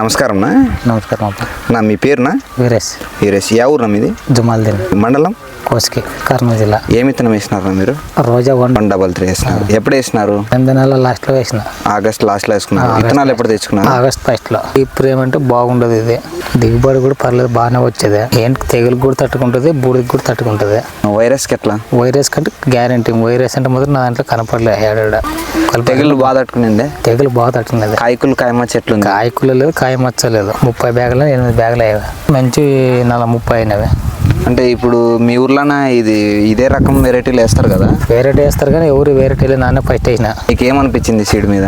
నమస్కారం నా నమస్కారం నా మీ పేరునా? వీరేష్. వీరేష్. యా ఊరునా మీది? జుమాల్దీన్ మండలం? కోస్కి కర్నూలు జిల్లా. ఏ విత్తనం వేసినారు మీరు? Roja one. One double three వేసినారు. ఎప్పుడు వేసినారు? ఎనిమిది నెలల లాస్ట్లో వేసిన. ఆగస్ట్ లాస్ట్లో వేసుకున్నారు? విత్తనాలు ఎప్పుడు తెచ్చుకున్నారు? ఆగస్ట్ ఫస్ట్లో. ఇప్పుడు ఏమంటే బాగుండదు ఇది. దిగుబడి కూడా పర్లేదు బాగానే వచ్చేది. ఏంటి? తెగులు కూడా తట్టుకుంటుంది బూడికి కూడా తట్టుకుంటుంది. వైరస్కి ఎట్లా వైరస్ కంటే గ్యారంటీ. వైరస్ అంటే మాత్రం నా దాంట్లో కనపడలే ఏడాడ. తెగులు బాగా తట్టుకునిందే? తెగులు బాగా తట్టుకున్నది కాయకులు కాయమ చెట్లు ఉంది? కాయకులు లేదు కాయ మచ్చలేదు ముప్పై బ్యాగులు ఎనిమిది బ్యాగులు అయ్యాయి. మంచి నెల ముప్పై అయినవి. అంటే ఇప్పుడు మీ ఊర్లోన ఇది ఇదే రకం వెరైటీలు వేస్తారు కదా? వేరేటి వేస్తారు కానీ ఎవరు వేరేటి నాన్న ఫస్ట్ వేసిన మీకు ఏమనిపించింది సీడ్ మీద?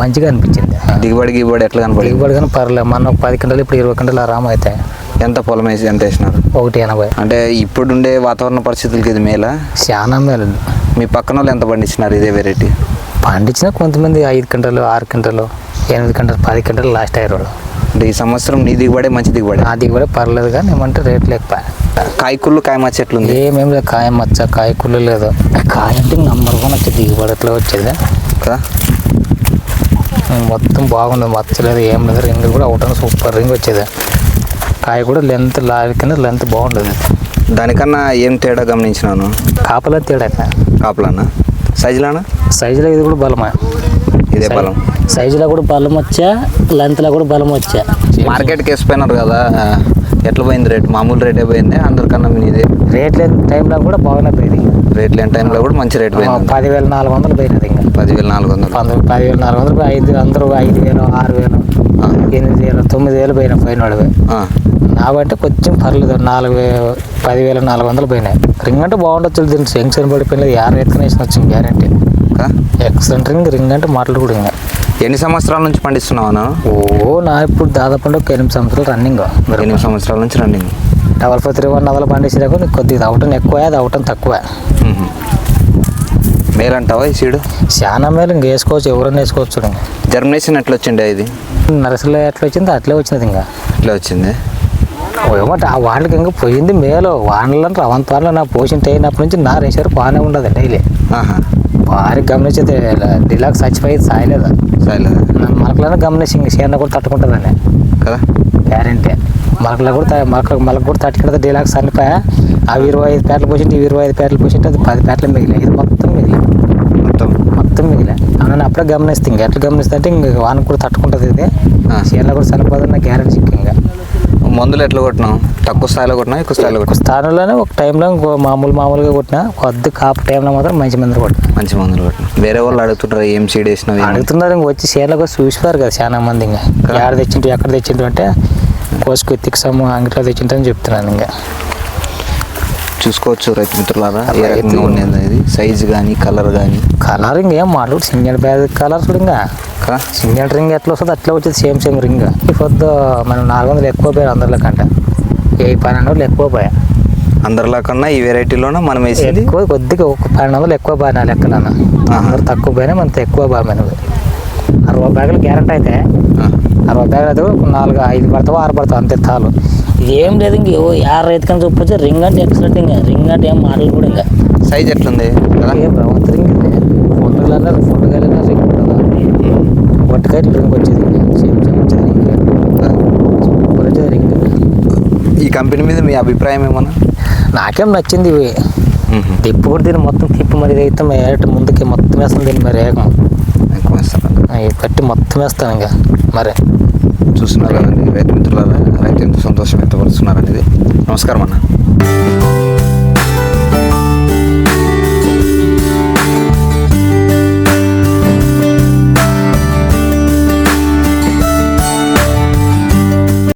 మంచిగా అనిపించింది. దిగుబడి గిగుబడి ఎట్లా కనపడింది? దిగుబడి కానీ పర్లేదు మన ఒక పది గంటలు ఇప్పుడు ఇరవై గంటలు ఆరామ అవుతాయి ఎంత పొలం వేసి ఎంత వేసినారు? ఒకటి ఎనభై. అంటే ఇప్పుడుండే వాతావరణ పరిస్థితులకి ఇది మేలా? చాలా మేలు. మీ పక్కన వాళ్ళు ఎంత పండించినారు ఇదే వెరైటీ పండించిన కొంతమంది ఐదు గంటలు ఆరు గంటలు ఎనిమిది గంటలు పది గంటలు లాస్ట్ అయ్యారు వాళ్ళు. అంటే ఈ సంవత్సరం నీ దిగుబడి మంచి దిగుబడి? ఆ దిగుబడి పర్లేదు కానీ ఏమంటే రేట్ లేకపోయా కాయకుళ్ళు కాయమ చెట్లు ఉంది ఏమేమి లేదు కాయ మచ్చ కాయ కుళ్ళు లేదు. కాయ అంటే నంబర్ వన్ వచ్చేది దిగుబడి ఎట్లా వచ్చేది? కదా మొత్తం బాగుంది మచ్చ లేదు ఏం లేదు రింగ్ కూడా ఒకటి సూపర్ రింగ్ వచ్చేది. కాయ కూడా లెంత్ లావి కింద లెంత్ బాగుండదు. దానికన్నా ఏం తేడా గమనించినాను? కాపలా తేడా కాపులానా? సైజులానా? సైజులో ఇది కూడా బలమే. ఇదే బలం. సైజులో కూడా బలం వచ్చా లెంత్లో కూడా బలం వచ్చా? మార్కెట్కి వేసిపోయినారు కదా ఎట్లా పోయింది రేట్? మామూలు రేటే పోయింది? అందరికన్నా మీది? రేట్ లేని టైంలో కూడా బాగానే పోయింది రేట్ లేని టైంలో కూడా మంచి రేట్ పోయింది పదివేల నాలుగు వందలు పోయినది ఇంకా. పదివేల నాలుగు వందలు. పంతొమ్మిది పదివేల నాలుగు వందలు ఐదు అందరూ ఐదు వేలు ఆరు వేలు ఎనిమిది వేలు తొమ్మిది వేలు పోయిన పోయిన వాడివి ఆ, నాకంటే కొంచెం పర్లేదు నాలుగు వే పదివేల నాలుగు వందలు పోయినాయి. రింగ్ అంటే బాగుండొచ్చు దీనికి సెంక్షన్ పడిపోయినది యాభై ఎత్తుకుని వేసిన వచ్చింది గ్యారంటీ కదా? ఎక్సలెంట్ రింగ్ రింగ్ అంటే మాటలు కూడా ఇంకా ఎన్ని సంవత్సరాల నుంచి పండిస్తున్నావు అన్న? ఓ నా ఇప్పుడు దాదాపు అంటే ఒక ఎనిమిది సంవత్సరాలు రన్నింగ్ ఎనిమిది సంవత్సరాల నుంచి running double four three one నదలు పండించినాక నీకు కొద్దిగా అవటం ఎక్కువ అది అవటం తక్కువ మేలంటావా ఈ సీడు? చాలా మేలు ఇంక వేసుకోవచ్చు ఎవరైనా వేసుకోవచ్చు జర్మినేషన్ ఎట్లా వచ్చిండే ఇది? నర్సరీలో ఎట్లా వచ్చిందో అట్లే వచ్చినది ఇంకా. ఎట్లా వచ్చింది? ఏమంటే ఆ వాళ్ళకి ఇంకా పోయింది మేలు. వానలను రవంత వానలు నా పోషణ అయినప్పటి నుంచి నా రేసారు బాగానే ఉండదు డైలీ. భారీ గమనించేది డిలాక్స్ చచ్చిపోయేది సాయలేదు. నన్ను మలకలను గమనించి ఇంక చీరన కూడా తట్టుకుంటుందని కదా? గ్యారంటీ. మలకలు కూడా త- మలక కూడా తట్టుకుంటుంది డిలాక్స్ అనిపోయా అవి ఇరవై ఐదు పేటలు పోసింటే ఇవి ఇరవై ఐదు పేటలు పోసింటే అది పది పేటలు మిగిలాయి ఇది మొత్తం మిగిలాయి మొత్తం? మొత్తం మిగిలే. అవును అప్పుడే గమనిస్తే ఇంక ఎట్లా గమనిస్తే అంటే ఇంక వాన కూడా తట్టుకుంటుంది ఇది. ఆ. చీరలో కూడా చనిపోతుంది నా గ్యారంటీ. ఇంకా మందులు ఎట్లా కొట్టినావు? తక్కువ స్థాయిలో కొట్టినా ఎక్కువ స్థాయిలో కొట్టినా స్థానంలోనే ఒక టైంలో ఇంకో మామూలు మామూలుగా కొట్టిన కొద్ది కాపు టైంలో మాత్రం మంచి మంది కొట్టిన. మంచి మందులు కొట్టినా వేరే వాళ్ళు అడుగుతుంటారు ఏం సీడ్ వేసినావు ఏమని? అడుగుతున్నారు ఇంక వచ్చి చీరలకు చూసిపోయారు కదా చాలా మంది ఇంకా. ఎక్కడ తెచ్చింటు ఎక్కడ తెచ్చింటు అంటే కోసుకు ఎత్తికి సమ్ము అంగిట్లో తెచ్చింటని చెప్తున్నాను ఇంకా. చూసుకోవచ్చు రైతు మిత్రులారా ఏ రకంగా ఉండేది సైజ్ కానీ కలర్ కానీ కలర్ ఇంకేం మాట్లాడు సింగల్ బ్యాగ్ కలర్ చూడు ఇంకా కదా సింగల్ రింగ్ ఎట్లా వస్తుంది? అట్లా వచ్చేది సేమ్ సేమ్ రింగ్. ఈ పొద్దు మనం నాలుగు వందలు ఎక్కువ పోయారు అందరిలో కంటే. ఏ పన్నెండు వందలు ఎక్కువ పోయా. అందరిలా కన్నా ఈ వెరైటీలోనే మనం వేసింది? ఎక్కువ కొద్దిగా ఒక పన్నెండు వందలు ఎక్కువ పోయా నా లెక్కలన్న. అందరు తక్కువ పోయినా మనతో ఎక్కువ మనది అరవై బ్యాగులు గ్యారెంటీ అయితే అరవై బ్యాగులు అయితే ఒక నాలుగు ఐదు పడతావు ఆరు పడతావు? అంతే తాలు. ఏం లేదు ఇంక యారు రైతు కానీ చూపొచ్చు. రింగ్ అంటే ఎక్సలెంట్ ఇంకా? రింగ్ అంటే ఏం మాటలు కూడా ఇంకా. సైజ్ ఎట్లుంది? కదా రింగ్ ఫోటోలు అన్నారు ఫోటోలు రింగ్. ఒట్టుకాయ రింగ్ వచ్చేది. సేమ్ సేమ్ వచ్చేది రింగ్. సూపర్ వచ్చేది రింగ్. ఈ కంపెనీ మీద మీ అభిప్రాయం ఏమన్నా? నాకేం నచ్చింది ఇవి. తిప్పు కూడా దీన్ని మొత్తం తిప్పి మరి అయితే ఏట ముందుకి మొత్తం వేస్తాను దీన్ని మరి ఏకం కట్టి మొత్తం వేస్తాను ఇంకా మరి. చూస్తున్నారు కదండి రైతు మిత్రులారా? రైతు ఎంత సంతోషం వ్యక్తపరుస్తున్నారు అనేది నమస్కారం అన్న.